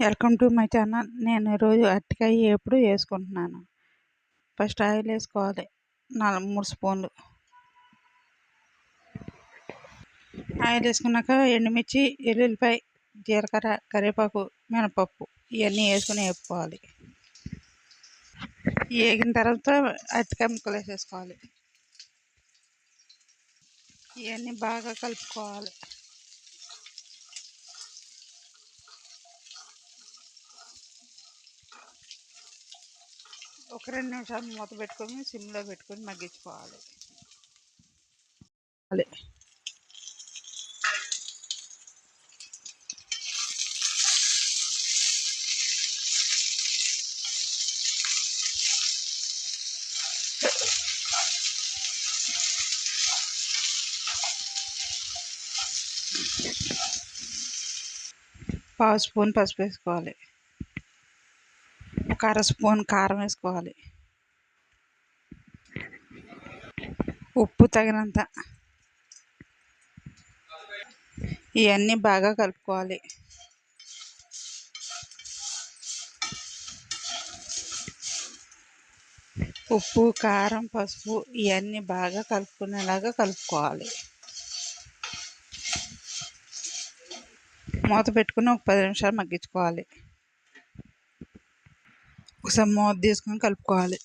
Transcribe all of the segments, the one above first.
Welcome to my channel. నేను ఈరోజు అరటికాయ ఎప్పుడు వేసుకుంటున్నాను? ఫస్ట్ ఆయిల్ వేసుకోవాలి. నాలుగు మూడు స్పూన్లు. ఆయిల్ వేసుకున్నాక ఎండుమిర్చి ఎల్లుల్లిపాయ జీలకర్ర కరివేపాకు మినపప్పు ఇవన్నీ వేసుకుని వేపుకోవాలి. వేగిన తర్వాత అరటికాయ ముక్కలు వేసేసుకోవాలి. ఇవన్నీ బాగా కలుపుకోవాలి. ఒక రెండు నిమిషాలు మూత పెట్టుకొని సిమ్లో పెట్టుకొని మగ్గించుకోవాలి. అదే. పావు స్పూన్ పసుపు వేసుకోవాలి. ఒక అర స్పూన్ కారం వేసుకోవాలి. ఉప్పు తగినంత. ఇవన్నీ బాగా కలుపుకోవాలి. ఉప్పు కారం పసుపు ఇవన్నీ బాగా కలుపుకునేలాగా కలుపుకోవాలి. మూత పెట్టుకుని ఒక పది నిమిషాలు మగ్గించుకోవాలి. ఒకసారి మూత తీసుకొని కలుపుకోవాలి.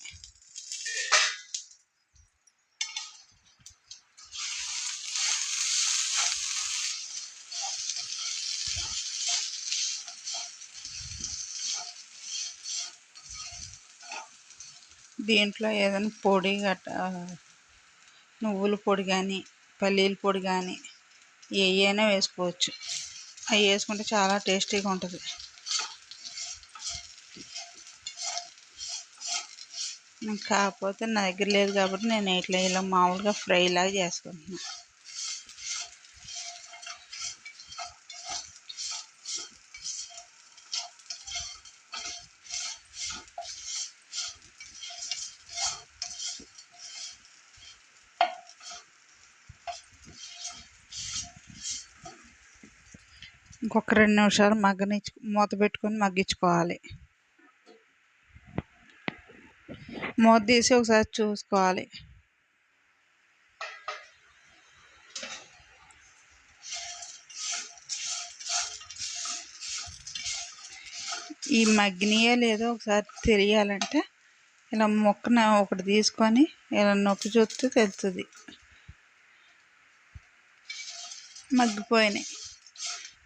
దీంట్లో ఏదైనా పొడి గట్ట నువ్వుల పొడి కానీ పల్లీల పొడి కానీ ఏవైనా వేసుకోవచ్చు. అవి వేసుకుంటే చాలా టేస్టీగా ఉంటుంది. కాకపోతే నా దగ్గర లేదు కాబట్టి నేను ఇట్లా ఇలా మామూలుగా ఫ్రై లాగా చేసుకుంటున్నాను ఇంకొక రెండు నిమిషాలు మగ్గనిచ్చు మూత పెట్టుకొని మగ్గించుకోవాలి. మూత తీసి ఒకసారి చూసుకోవాలి. ఈ మగ్గినయో లేదో ఒకసారి తెలియాలంటే ఇలా మొక్కన ఒకటి తీసుకొని ఇలా నొక్కి చూస్తే తెలుస్తుంది. మగ్గిపోయినాయి.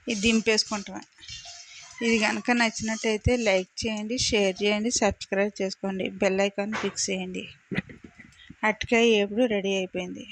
ఇది దింపేసుకుంటామే. ఇది కనుక నచ్చినట్టయితే లైక్ చేయండి షేర్ చేయండి సబ్స్క్రైబ్ చేసుకోండి బెల్ ఐకాన్ ఫిక్స్ చేయండి. అటుకాయ ఎప్పుడు రెడీ అయిపోయింది?